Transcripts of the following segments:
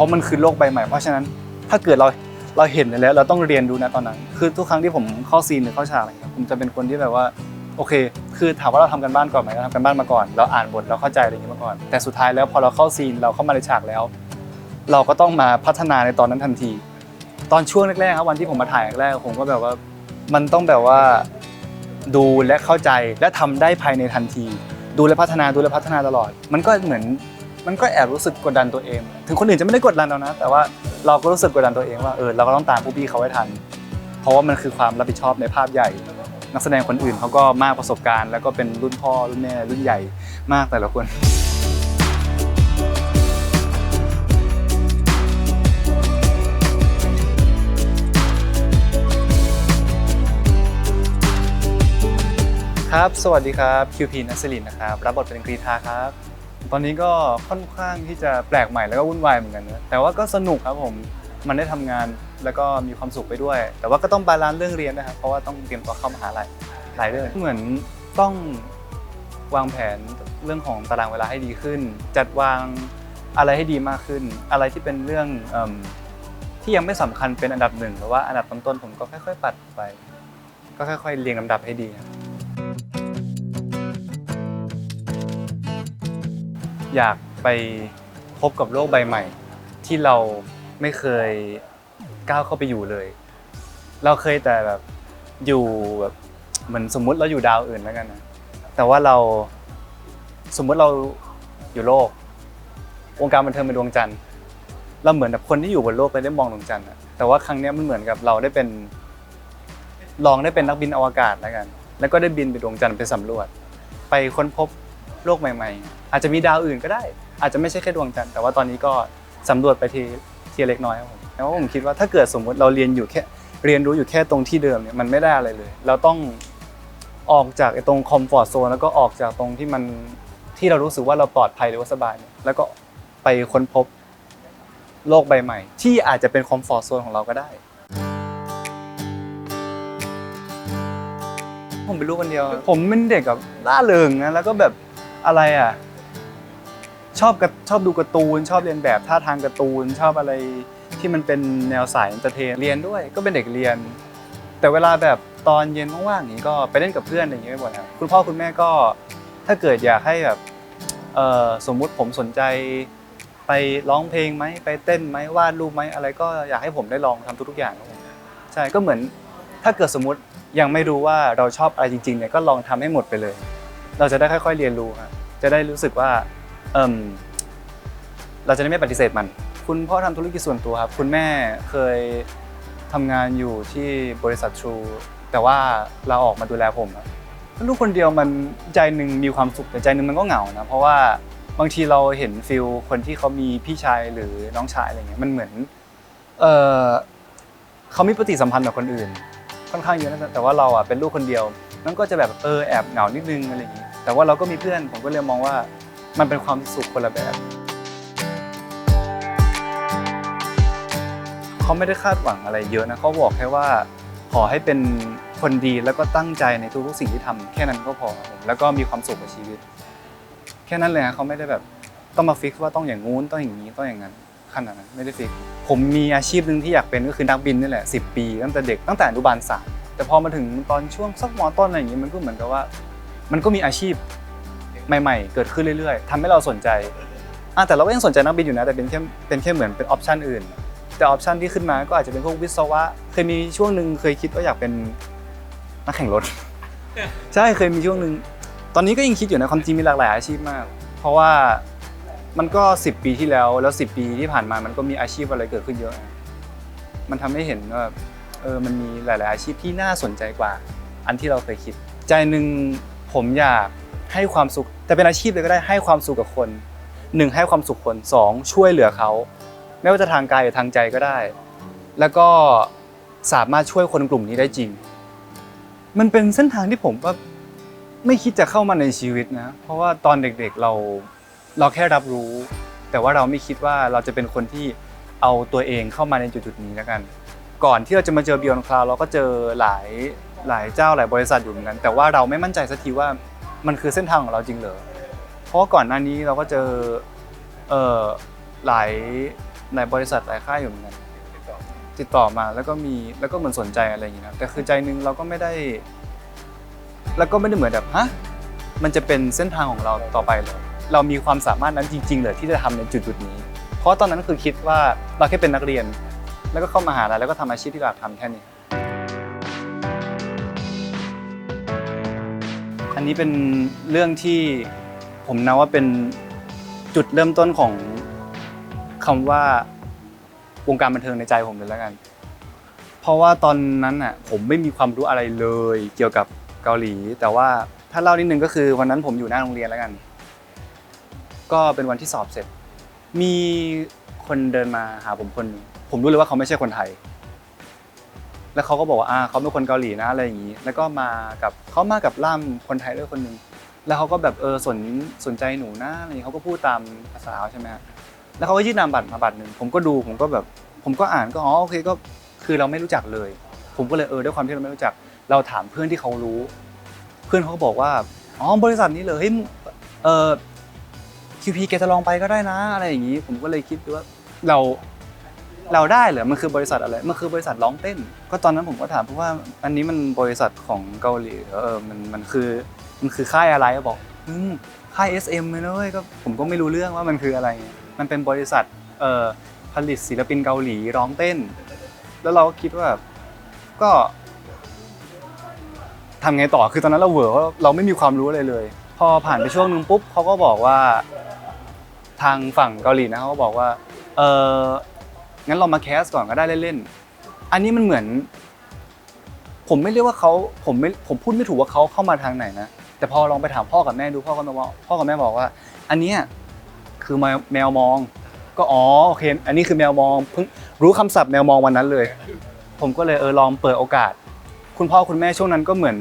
ราะมันคือโลกใบใหม่ เพราะฉะนั้นถ้าเกิดเราเราเห็นแล้วเราต้องเรียนรู้นะตอนนั้น คือทุกครั้งที่ผมเข้าซีนหรือเข้าฉากอะไรเงี้ยผมจะเป็นคนที่แบบว่าโอเค คือถามว่าเราทำกันบ้านก่อนไหมเราทำกันบ้านมาก่อน เราอ่านบทเราเข้าใจอะไรอย่างงี้มาก่อน แต่สุดท้ายแล้วพอเราเข้าซีนเราเข้ามาในฉากแล้ว เราก็ต้องมาพัฒนาในตอนนั้นทันที ตอนช่วงแรกๆครับวันที่ผมมาถ่ายแรกผมก็แบบว่ามันต้องแบบว่าดูและเข้าใจและทำได้ภายในทันที ดูและพัฒนาดูและพัฒนาตลอด มันก็เหมือน มันก็แอบรู้สึกกดดันตัวเอง ถึงคนอื่นจะไม่ได้กดดันเรานะ แต่ว่าเราก็รู้สึกกดดันตัวเองว่าเออเราก็ต้องตามผู้พี่เขาให้ทัน เพราะว่ามันคือความรับผิดชอบในภาพใหญ่ นักแสดงคนอื่นเขาก็มากประสบการณ์ แล้วก็เป็นรุ่นพ่อรุ่นแม่รุ่นใหญ่มากแต่ละคนครับ สวัสดีครับ QP นัสลินนะครับ รับบทเป็นกรีธาครับ ตอนนี้ก็ค่อนข้างที่จะแปลกใหม่แล้วก็วุ่นวายเหมือนกันนะแต่ว่าก็สนุกครับผมมันได้ทำงานแล้วก็มีความสุขไปด้วย แต่ว่าก็ต้องบาลานซ์เรื่องเรียนนะครับเพราะว่าต้องเตรียมตัวเข้ามหาลัยหลายเรื่องเหมือนต้องวางแผนเรื่องของตารางเวลาให้ดีขึ้น จัดวางอะไรให้ดีมากขึ้น อะไรที่เป็นเรื่องเอิ่มที่ยังไม่สำคัญเป็นอันดับหนึ่งหรือว่าอันดับต้นๆผมก็ค่อยๆปัดไป ก็ค่อยๆเรียงลำดับให้ดีครับ อยากไปพบกับโลกใบใหม่ ที่เราไม่เคยก้าวเข้าไปอยู่เลย เราเคยแต่แบบอยู่แบบเหมือนสมมุติเราอยู่ดาวอื่นแล้วกันนะแต่ว่าเราสมมุติเราอยู่โลก วงการบันเทิงเป็นดวงจันทร์เราเหมือนแบบคนที่อยู่บนโลกไปได้มองดวงจันทร์อะแต่ว่าครั้งเนี้ยมันเหมือนกับเราได้เป็น ลองได้เป็นนักบินอวกาศแล้วกัน แล้วก็ได้บินไปดวงจันทร์ไปสำรวจ ไปค้นพบ โลกใหม่ๆ อาจจะมีดาวอื่นก็ได้ อาจจะไม่ใช่แค่ดวงจันทร์แต่ว่าตอนนี้ก็สำรวจไปทีทีเล็กน้อยครับผมแล้วผมคิดว่าถ้าเกิดสมมุติเราเรียนอยู่แค่เรียนรู้อยู่แค่ตรงที่เดิมเนี่ยมันไม่ได้อะไรเลย เราต้องออกจากตรงคอมฟอร์ทโซนแล้วก็ออกจากตรงที่มันที่เรารู้สึกว่าเราปลอดภัยหรือว่าสบายเนี่ยแล้วก็ไปค้นพบโลกใบใหม่ ที่อาจจะเป็นคอมฟอร์ทโซนของเราก็ได้ ผมเป็นลูกคนเดียว ผมเป็นเด็กแบบล่าเริงนะแล้วก็แบบ อะไรอะชอบชอบดูการ์ตูน ชอบเรียนแบบท่าทางการ์ตูน ชอบอะไรที่มันเป็นแนวสายเตอร์เทนเรียนด้วย ก็เป็นเด็กเรียน แต่เวลาแบบตอนเย็นว่างๆอย่างนี้ก็ไปเล่นกับเพื่อนอะไรอย่างเงี้ยบ่อยนะคุณพ่อคุณแม่ก็ถ้าเกิดอยากให้แบบเสมมุติผมสนใจไปร้องเพลงไหมไปเต้นไหมวาดรูปไหมอะไรก็อยากให้ผมได้ลองทำทุกๆอย่างครับผมใช่ก็เหมือนถ้าเกิดสมมติยังไม่รู้ว่าเราชอบอะไรจริงๆเนี่ยก็ลองทำให้หมดไปเลย เราจะได้ค่อย ๆ เรียนรู้ครับจะได้รู้สึกว่าเอมเราจะได้ไม่ปฏิเสธมัน คุณพ่อทำธุรกิจส่วนตัวครับ คุณแม่เคยทำงานอยู่ที่บริษัททรูแต่ว่าเราออกมาดูแลผมครับลูกคนเดียวมันใจหนึ่งมีความสุขแต่ใจหนึ่งมันก็เหงานะเพราะว่าบางทีเราเห็นฟิลคนที่เขามีพี่ชายหรือน้องชายอะไรเงี้ยมันเหมือนเออเขามีปฏิสัมพันธ์กับคนอื่น ค่อนข้างเยอะนะแต่ว่าเราอะเป็นลูกคนเดียวมันก็จะแบบเออแอบเหงานิดนึงอะไรอย่างนี้ แต่ว่าเราก็มีเพื่อนผมก็เลยมองว่ามันเป็นความสุขคนละแบบเขาไม่ได้คาดหวังอะไรเยอะนะเขาบอกแค่ว่า ขอให้เป็นคนดีแล้วก็ตั้งใจในทุกๆสิ่งที่ทำแค่นั้นก็พอครับผมแล้วก็มีความสุขกับชีวิต แค่นั้นเลยฮะเขาไม่ได้แบบต้องมาฟิกว่าต้องอย่างงู้นต้องอย่างนี้ต้องอย่างนั้นขนาดนั้นไม่ได้ฟิกผมมีอาชีพหนึ่งที่อยากเป็นก็คือนักบินนี่แหละสิปี ตั้งแต่เด็กตั้งแต่อนุบาลสามแต่พอมาถึงตอนช่วงสักมต้นอะไรอย่างนี้มันก็เหมือนกับว่า มันก็มีอาชีพใหม่ ๆ เกิดขึ้นเรื่อย ๆทำให้เราสนใจอะแต่เราก็ยังสนใจนักบินอยู่นะแต่เป็นแค่เป็นแค่เหมือนเป็นออปชันอื่น แต่ออปชันที่ขึ้นมาก็อาจจะเป็นพวกวิศวะเคยมีช่วงหนึ่งเคยคิดว่าอยากเป็นนักแข่งรถ ใช่เคยมีช่วงหนึ่งตอนนี้ก็ยังคิดอยู่นะความจริงมีหลากหลายอาชีพมาก เพราะว่ามันก็ 10 ปีที่แล้วแล้ว 10 ปีที่ผ่านมามันก็มีอาชีพอะไรเกิดขึ้นเยอะ มันทำให้เห็นว่าเออมันมีหลาย ๆ อาชีพที่น่าสนใจกว่า อันที่เราเคยคิด ใจหนึ่ง ผมอยากให้ความสุข แต่เป็นอาชีพเลยก็ได้ให้ความสุขกับคนหนึ่งให้ความสุขคนสองช่วยเหลือเขาไม่ว่าจะทางกายหรือทางใจก็ได้ แล้วก็สามารถช่วยคนกลุ่มนี้ได้จริง มันเป็นเส้นทางที่ผมว่าไม่คิดจะเข้ามาในชีวิตนะ เพราะว่าตอนเด็กๆเราเราแค่รับรู้ แต่ว่าเราไม่คิดว่าเราจะเป็นคนที่เอาตัวเองเข้ามาในจุดๆนี้แล้วกัน ก่อนที่เราจะมาเจอ Beyond Cloud เราก็เจอหลาย หลายเจ้าหลายบริษัทอยู่เหมือนกัน แต่ว่าเราไม่มั่นใจสักทีว่ามันคือเส้นทางของเราจริงเหรอเพราะก่อนหน้านี้เราก็เจอเอ่อหลายหลายบริษัทหลายค่ายอยู่เหมือนกันติดต่อมาแล้วก็มีแล้วก็เหมือนสนใจอะไรอย่างเงี้ยนะแต่คือใจนึงเราก็ไม่ได้ แล้วก็ไม่ได้เหมือนแบบฮะมันจะเป็นเส้นทางของเราต่อไปเลยเรามีความสามารถนั้นจริงๆเลยที่จะทำในจุดๆนี้ เพราะตอนนั้นคือคิดว่าเราแค่เป็นนักเรียน แล้วก็เข้ามาหาลัยแล้วก็ทำอาชีพที่เราอยากทำแค่นี้ อันนี้เป็นเรื่องที่ผมนับว่าเป็นจุดเริ่มต้นของคำว่าวงการบันเทิงในใจผมเลยแล้วกัน เพราะว่าตอนนั้นอะผมไม่มีความรู้อะไรเลยเกี่ยวกับเกาหลี แต่ว่าถ้าเล่านิดนึงก็คือวันนั้นผมอยู่หน้าโรงเรียนแล้วกัน ก็เป็นวันที่สอบเสร็จ มีคนเดินมาหาผมคนหนึงผมรู้เลยว่าเขาไม่ใช่คนไทย แล้วเขาก็บอกว่าอ่าเขาเป็นคนเกาหลีนะอะไรอย่างนี้ แล้วก็มากับเขามากับล่ามคนไทยด้วยคนหนึ่งแล้วเขาก็แบบเออสนสนใจหนูนะอะไรอย่างนี้เขาก็พูดตามภาษาเขาใช่ไหมฮะแล้วเขาก็ยื่นนามบัตรมาบัตรหนึ่งผมก็ดูผมก็แบบผมก็อ่านก็อ๋อโอเคก็คือเราไม่รู้จักเลย ผมก็เลยเออด้วยความที่เราไม่รู้จัก เราถามเพื่อนที่เขารู้ เพื่อนเขาก็บอกว่าอ๋อบริษัทนี้เลยเฮ้ยเออคิวพีแกจะลองไปก็ได้นะ อะไรอย่างนี้ ผมก็เลยคิดว่าเรา เราได้เหรอมันคือบริษัทอะไรมันคือบริษัทร้องเต้น ก็ตอนนั้นผมก็ถามเพราะว่าอันนี้มันบริษัทของเกาหลีเออมันมันคือมันคือค่ายอะไรบอกอืมค่าย SM เลยนะเว้ยก็ผมก็ไม่รู้เรื่องว่ามันคืออะไร มันเป็นบริษัทเอ่อผลิตศิลปินเกาหลีร้องเต้น แล้วเราก็คิดว่าก็ทำไงต่อคือตอนนั้นเราเหวอว่าเราไม่มีความรู้อะไรเลย พอผ่านไปช่วงนึงปุ๊บเขาก็บอกว่า ทางฝั่งเกาหลีนะเขาก็บอกว่าเออ งั้นเรามาแคสก่อนก็ได้เล่นๆ อันนี้มันเหมือน ผมไม่เรียกว่าเขาผมไม่ผมพูดไม่ถูกว่าเขาเข้ามาทางไหนนะแต่พอลองไปถามพ่อกับแม่ดูพ่อกับแม่บอกพ่อกับแม่บอกว่า อันเนี้ยคือแมวมอง ก็อ๋อโอเคอันนี้คือแมวมองเพิ่งรู้คำศัพท์แมวมองวันนั้นเลย ผมก็เลยเออลองเปิดโอกาส คุณพ่อคุณแม่ช่วงนั้นก็เหมือน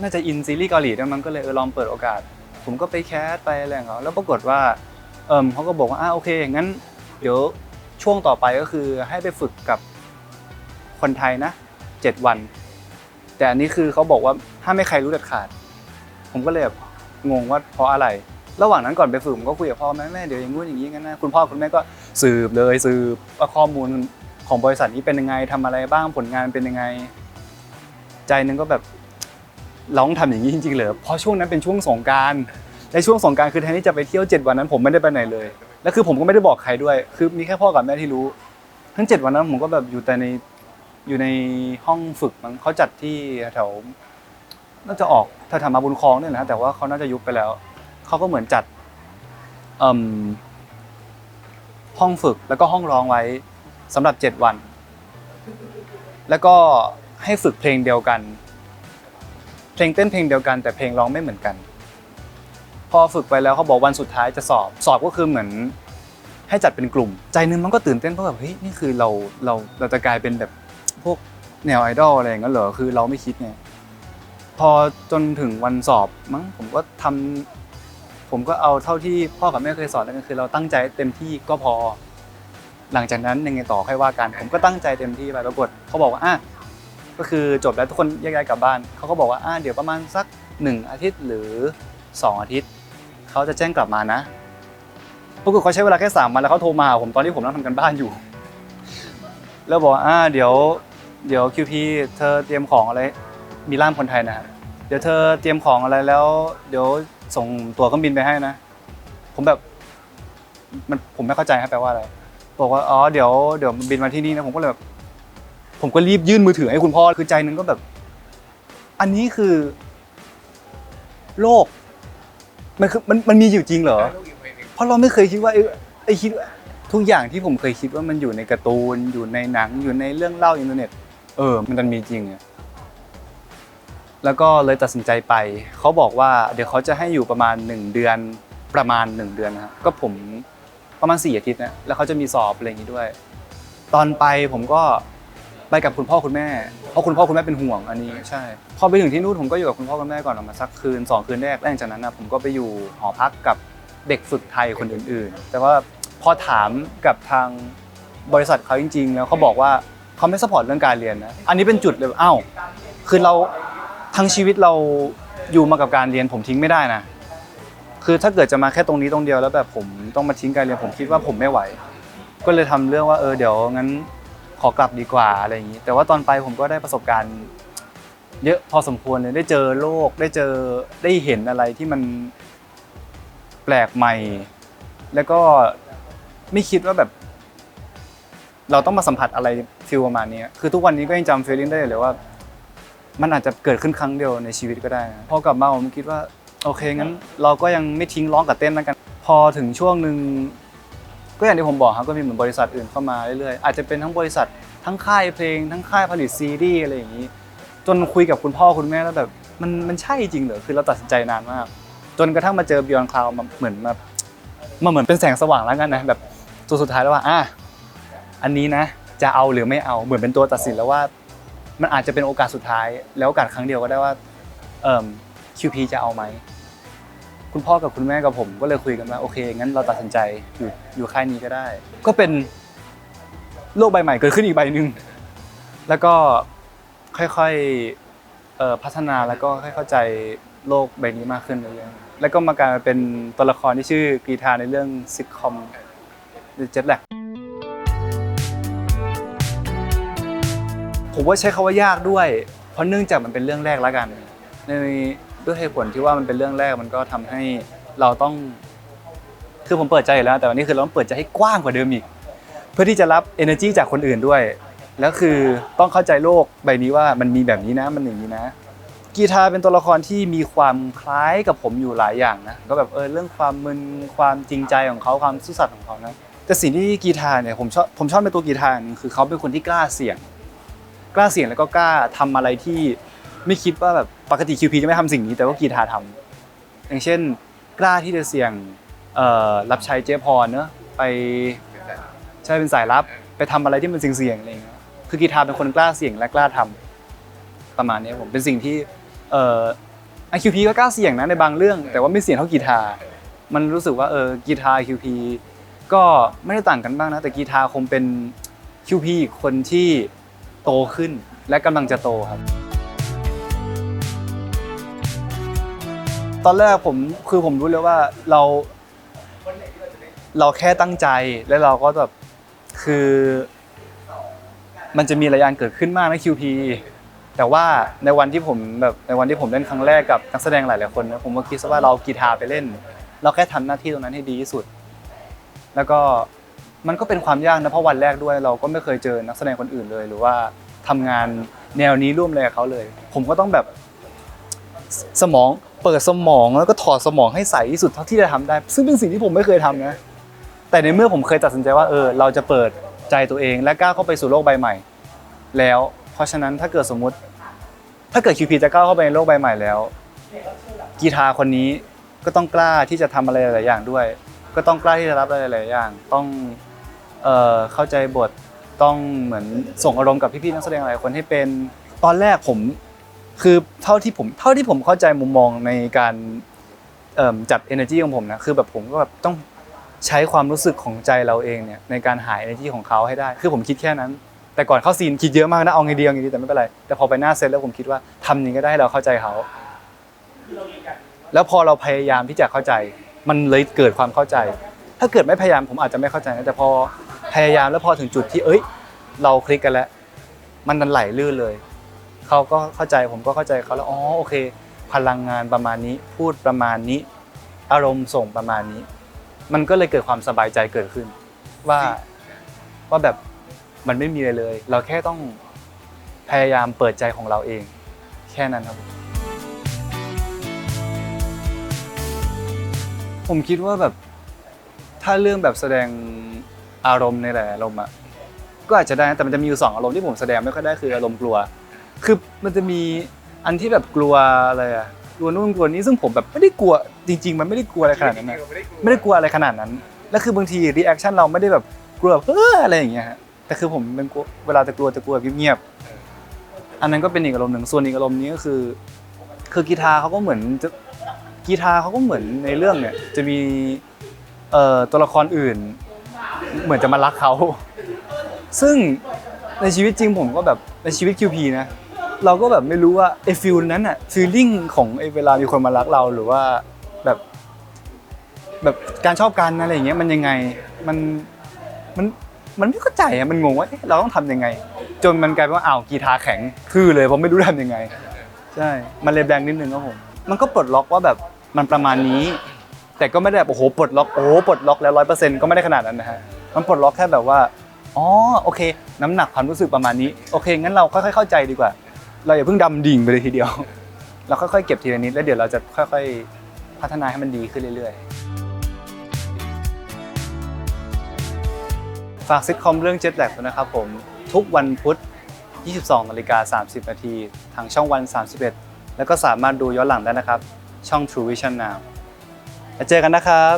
น่าจะอินซีรีส์เกาหลีด้วยมั้งก็เลยเออลองเปิดโอกาส ผมก็ไปแคสไปอะไรของเขาแล้วปรากฏว่าเอิมเขาก็บอกว่าอ่าโอเคงั้น เดี๋ยว ช่วงต่อไปก็คือให้ไปฝึกกับคนไทยนะเจ็ดวัน แต่อันนี้คือเขาบอกว่าห้ามไม่ใครรู้เด็ดขาด ผมก็เลยแบบงงว่าเพราะอะไร ระหว่างนั้นก่อนไปฝึกผมก็คุยกับพ่อแม่แม่เดี๋ยวอย่างงู้นอย่างนี้กันนะคุณพ่อคุณแม่ก็สืบเลยสืบว่าข้อมูลของบริษัทนี้เป็นยังไงทำอะไรบ้างผลงานเป็นยังไง ใจนึงก็แบบร้องทำอย่างนี้จริงๆเหรอเพราะช่วงนั้นเป็นช่วงสงการในช่วงสงการคือแทนที่จะไปเที่ยวเจ็ดวันนั้นผมไม่ได้ไปไหนเลย แล้วคือผมก็ไม่ได้บอกใครด้วย คือมีแค่พ่อกับแม่ที่รู้ ทั้งเจ็ดวันนั้นผมก็แบบอยู่แต่ในอยู่ในห้องฝึกมั้งเขาจัดที่แถวน่าจะออกแถวๆมาบุญคลองเนี่ยนะแต่ว่าเขาน่าจะยุบไปแล้วเขาก็เหมือนจัดเอิ่มห้องฝึกแล้วก็ห้องร้องไว้สำหรับเจ็ดวัน แล้วก็ให้ฝึกเพลงเดียวกัน เพลงเต้นเพลงเดียวกัน แต่เพลงร้องไม่เหมือนกัน พอฝึกไปแล้วเขาบอกวันสุดท้ายจะสอบ สอบก็คือเหมือนให้จัดเป็นกลุ่ม ใจนึงมันก็ตื่นเต้นเพราะแบบเฮ้ยนี่คือเราเราเราจะกลายเป็นแบบพวกแนวไอดอลอะไรอย่างเงี้ยเหรอคือเราไม่คิดไงพอจนถึงวันสอบมั้งผมก็ทำผมก็เอาเท่าที่พ่อกับแม่เคยสอนแล้วกันคือ เราตั้งใจเต็มที่ก็พอ หลังจากนั้นยังไงต่อค่อยว่ากันผมก็ตั้งใจเต็มที่ไปปรากฏเขาบอกว่าอะก็คือจบแล้วทุกคนแยกย้ายกลับบ้านเขาก็บอกว่าอะเดี๋ยวประมาณสักหนึ่งอาทิตย์หรือสองอาทิตย์ เขาจะแจ้งกลับมานะปรากฏเขาใช้เวลาแค่สามวันแล้วเขาโทรมาหาผมตอนที่ผมนั่งทำกันบ้านอยู่ แล้วบอกว่าอ่าเดี๋ยว เดี๋ยวคิวพีเธอเตรียมของอะไร มีล่ามคนไทยนะเดี๋ยวเธอเตรียมของอะไรแล้ว เดี๋ยวส่งตั๋วเครื่องบินไปให้นะ ผมแบบ มันผมไม่เข้าใจครับแปลว่าอะไร บอกว่าอ๋อเดี๋ยวเดี๋ยวบินมาที่นี่นะผมก็เลยแบบผมก็รีบยื่นมือถือให้คุณพ่อคือใจนึงก็แบบ อันนี้คือ โลก มันคือมันมันมีอยู่จริงเหรอ เพราะเราไม่เคยคิดว่าไอ้ไอ้คิดว่าทุกอย่างที่ผมเคยคิดว่ามันอยู่ในการ์ตูน อยู่ในหนัง อยู่ในเรื่องเล่าอินเทอร์เน็ต เออ มันดันมีจริงอะแล้วก็เลยตัดสินใจไป เขาบอกว่าเดี๋ยวเขาจะให้อยู่ประมาณหนึ่งเดือนประมาณหนึ่งเดือนนะครับก็ผมประมาณสี่อาทิตย์นะแล้วเขาจะมีสอบอะไรอย่างนี้ด้วย ตอนไปผมก็ ไปกับคุณพ่อคุณแม่ เพราะคุณพ่อคุณแม่เป็นห่วงอันนี้ใช่ พอไปถึงที่นู่นผมก็อยู่กับคุณพ่อคุณแม่ก่อนประมาณสักคืนสองคืนแรกแล้วหลังจากนั้นนะผมก็ไปอยู่หอพักกับเด็กฝึกไทยคนอื่น ๆ แต่ว่าพอถามกับทางบริษัทเขาจริง ๆ แล้วเขาบอกว่าเขาไม่สปอร์ตเรื่องการเรียนนะ อันนี้เป็นจุดเลยอ้าวคือเราทั้งชีวิตเราอยู่มากับการเรียนผมทิ้งไม่ได้นะ คือถ้าเกิดจะมาแค่ตรงนี้ตรงเดียวแล้วแบบผมต้องมาทิ้งการเรียนผมคิดว่าผมไม่ไหว ก็เลยทำเรื่องว่าเออเดี๋ยวงั้น ขอกลับดีกว่าอะไรอย่างนี้ แต่ว่าตอนไปผมก็ได้ประสบการณ์ เยอะพอสมควรเลยได้เจอโลกได้เจอได้เห็นอะไรที่มันแปลกใหม่ แล้วก็ไม่คิดว่าแบบ เราต้องมาสัมผัสอะไรฟิลประมาณนี้คือทุกวันนี้ก็ยังจำฟีลลิ่งได้เลยว่า มันอาจจะเกิดขึ้นครั้งเดียวในชีวิตก็ได้นะพอกลับมาผมคิดว่า โอเคงั้น เราก็ยังไม่ทิ้งร้องกับเต้นแล้วกัน พอถึงช่วงหนึ่ง ก็อย่างที่ผมบอกครับก็มีเหมือนบริษัทอื่นเข้ามาเรื่อยๆอาจจะเป็นทั้งบริษัททั้งค่ายเพลง ทั้งค่ายผลิตซีรีส์อะไรอย่างนี้ จนคุยกับคุณพ่อคุณแม่แล้วแบบมันมันใช่จริงเหรอคือเราตัดสินใจนานมาก จนกระทั่งมาเจอ Beyond Cloud มาเหมือนมามาเหมือนเป็นแสงสว่างแล้วกันนะแบบตัวสุดท้ายแล้วว่าอะอันนี้นะ จะเอาหรือไม่เอาเหมือนเป็นตัวตัดสินแล้วว่า มันอาจจะเป็นโอกาสสุดท้ายแล้วโอกาสครั้งเดียวก็ได้ว่าเอ่อ QP จะเอาไหม คุณพ่อกับคุณแม่กับผมก็เลยคุยกันว่าโอเคงั้นเราตัดสินใจอยู่อยู่ค่ายนี้ก็ได้ ก็เป็นโลกใบใหม่เกิดขึ้นอีกใบหนึ่งแล้วก็ค่อยๆพัฒนาแล้วก็ค่อยเข้าใจโลกใบนี้มากขึ้นเรื่อยๆแล้วก็มากลายมาเป็นตัวละครที่ชื่อกรีธาในเรื่องซิทคอมเจ็ตแลกผมว่าใช้คาว่ายากด้วย เพราะเนื่องจากมันเป็นเรื่องแรกแล้วกัน ใน ด้วยเหตุผลที่ว่ามันเป็นเรื่องแรกมันก็ทำให้เราต้อง คือผมเปิดใจอยู่แล้ว แต่วันนี้คือเราต้องเปิดใจให้กว้างกว่าเดิมอีก เพื่อที่จะรับ energy จากคนอื่นด้วย แล้วคือต้องเข้าใจโลกใบนี้ว่ามันมีแบบนี้นะมันอย่างนี้นะ กีทาเป็นตัวละครที่มีความคล้ายกับผมอยู่หลายอย่างนะก็แบบเออเรื่องความมึนความจริงใจของเขาความซื่อสัตย์ของเขานะแต่สิ่งที่กีทาเนี่ยผมชอบผมชอบในตัวกีทาอย่างหนึ่งคือเขาเป็นคนที่กล้าเสี่ยง กล้าเสี่ยงแล้วก็กล้าทำอะไรที่ไม่คิดว่าแบบ ปกติ QP จะไม่ทำสิ่งนี้แต่ว่ากีทาทำอย่างเช่น กล้าที่จะเสี่ยงรับใช้เจ๊พรเนอะไปใช่เป็นสายลับ ไปทำอะไรที่มันเสี่ยงๆอะไรเงี้ยคือกีทาเป็นคนกล้าเสี่ยงและกล้าทำประมาณนี้ผมเป็นสิ่งที่เอ่อไอคิวพีก็กล้าเสี่ยงนะในบางเรื่อง แต่ว่าไม่เสี่ยงเท่ากีทามันรู้สึกว่าเออกีทาคิวพีก็ไม่ได้ต่างกันบ้างนะแต่กีทาคงเป็นคิวพีคนที่โตขึ้นและกำลังจะโตครับ ตอนแรกผมคือผมรู้เลยว่าเรา เราแค่ตั้งใจแล้วเราก็แบบคือ มันจะมีหลายอย่างเกิดขึ้นมากใน QP แต่ว่าในวันที่ผมแบบในวันที่ผมเล่นครั้งแรกกับนักแสดงหลายๆคนนะผมก็คิดซะว่าเรากีตาร์ไปเล่น เราแค่ทำหน้าที่ตรงนั้นให้ดีที่สุด แล้วก็มันก็เป็นความยากนะเพราะวันแรกด้วยเราก็ไม่เคยเจอนักแสดงคนอื่นเลย หรือว่าทำงานแนวนี้ร่วมเลยกับเขาเลย ผมก็ต้องแบบสมอง เปิดสมองแล้วก็ถอดสมองให้ใสที่สุดเท่าที่จะทำได้ ซึ่งเป็นสิ่งที่ผมไม่เคยทำนะ แต่ในเมื่อผมเคยตัดสินใจว่าเออเราจะเปิดใจตัวเอง และกล้าเข้าไปสู่โลกใบใหม่ แล้ว เพราะฉะนั้นถ้าเกิดสมมุติ ถ้าเกิดคิวพีจะก้าวเข้าไปในโลกใบใหม่แล้ว กีทาร์คนนี้ก็ต้องกล้าที่จะทำอะไรหลายอย่างด้วย ก็ต้องกล้าที่จะรับอะไรหลายอย่าง ต้องเอ่อเข้าใจบทต้องเหมือนส่งอารมณ์กับพี่ๆนักแสดงหลายคนให้เป็นตอนแรกผม คือเท่าที่ผมเท่าที่ผมเข้าใจมุมมองในการจัด energy ของผมนะคือแบบผมก็แบบต้องใช้ความรู้สึกของใจเราเองเนี่ยในการหา energy ของเขาให้ได้ คือผมคิดแค่นั้น แต่ก่อนเข้าซีนคิดเยอะมากนะเอาไงดีเอาไงดีแต่ไม่เป็นไร แต่พอไปหน้าเซตแล้วผมคิดว่าทำนี้ก็ได้ให้เราเข้าใจเขา แล้วพอเราพยายามที่จะเข้าใจ มันเลยเกิดความเข้าใจ ถ้าเกิดไม่พยายามผมอาจจะไม่เข้าใจนะแต่พอพยายามแล้วพอถึงจุดที่เอ้ย เราคลิกกันแล้ว มันดันไหลลื่นเลย เขาก็เข้าใจผมก็เข้าใจเขาแล้วอ๋อโอเค พลังงานประมาณนี้ พูดประมาณนี้ อารมณ์ส่งประมาณนี้ มันก็เลยเกิดความสบายใจเกิดขึ้น ว่าว่าแบบมันไม่มีอะไรเลย เราแค่ต้องพยายามเปิดใจของเราเอง แค่นั้นครับผมคิดว่าแบบถ้าเรื่องแบบแสดงอารมณ์ในหลายๆอารมณ์อะก็อาจจะได้นะแต่มันจะมีอยู่สองอารมณ์ที่ผมแสดงไม่ค่อยได้คืออารมณ์กลัว คือมันจะมีอันที่แบบกลัวอะไรอะกลัวนู่นกลัวนี้ซึ่งผมแบบไม่ได้กลัวจริง ๆ มันไม่ได้กลัวอะไรขนาดนั้นนะไม่ได้กลัวอะไรขนาดนั้นแล้วคือบางทีรีแอคชั่นเราไม่ได้แบบกลัวแบบเอออะไรอย่างเงี้ยฮะแต่คือผมเป็นกลัวเวลาจะกลัวจะกลัวแบบเงียบๆอันนั้นก็เป็นอีกอารมณ์หนึ่งส่วนอีกอารมณ์นี้ก็คือ คือกีตาร์เขาก็เหมือนจะกีตาร์เขาก็เหมือนในเรื่องเนี่ย จะมีเอ่อตัวละครอื่น เหมือนจะมารักเขาซึ่งในชีวิตจริงผมก็แบบในชีวิต QP นะ เราก็แบบไม่รู้ว่าไอ้ฟิลนั้นอะฟีลลิ่งของไอ้เวลามีคนมารักเราหรือว่าแบบ แบบการชอบกันอะไรอย่างเงี้ยมันยังไงมันมันมันไม่เข้าใจอะมันงงว่าเอ๊ะเราต้องทำยังไง จนมันกลายเป็นว่าอ้าวกีตาร์แข็งทื่อเลยเพราะไม่รู้ทำยังไง ใช่ มันเลยแบงนิดนึงครับผม มันก็ปลดล็อกว่าแบบมันประมาณนี้ แต่ก็ไม่ได้แบบโอ้โหปลดล็อกโอ้โหปลดล็อกแล้วร้อยเปอร์เซ็นต์ก็ไม่ได้ขนาดนั้นนะฮะ มันปลดล็อกแค่แบบว่า อ๋อ โอเค น้ำหนักความรู้สึกประมาณนี้ โอเค งั้นเราค่อยๆเข้าใจดีกว่า เราอย่าเพิ่งดำดิ่งไปเลยทีเดียว เราค่อยๆเก็บทีละนิดแล้วเดี๋ยวเราจะค่อยๆพัฒนาให้มันดีขึ้นเรื่อยๆ ฝากซิทคอมเรื่อง Jet Lag ด้วยนะครับผมทุกวันพุธ 22นาฬิกา30 นาทีทางช่องวัน 31 แล้วก็สามารถดูย้อนหลังได้นะครับ ช่อง True Vision Now แล้วเจอกันนะครับ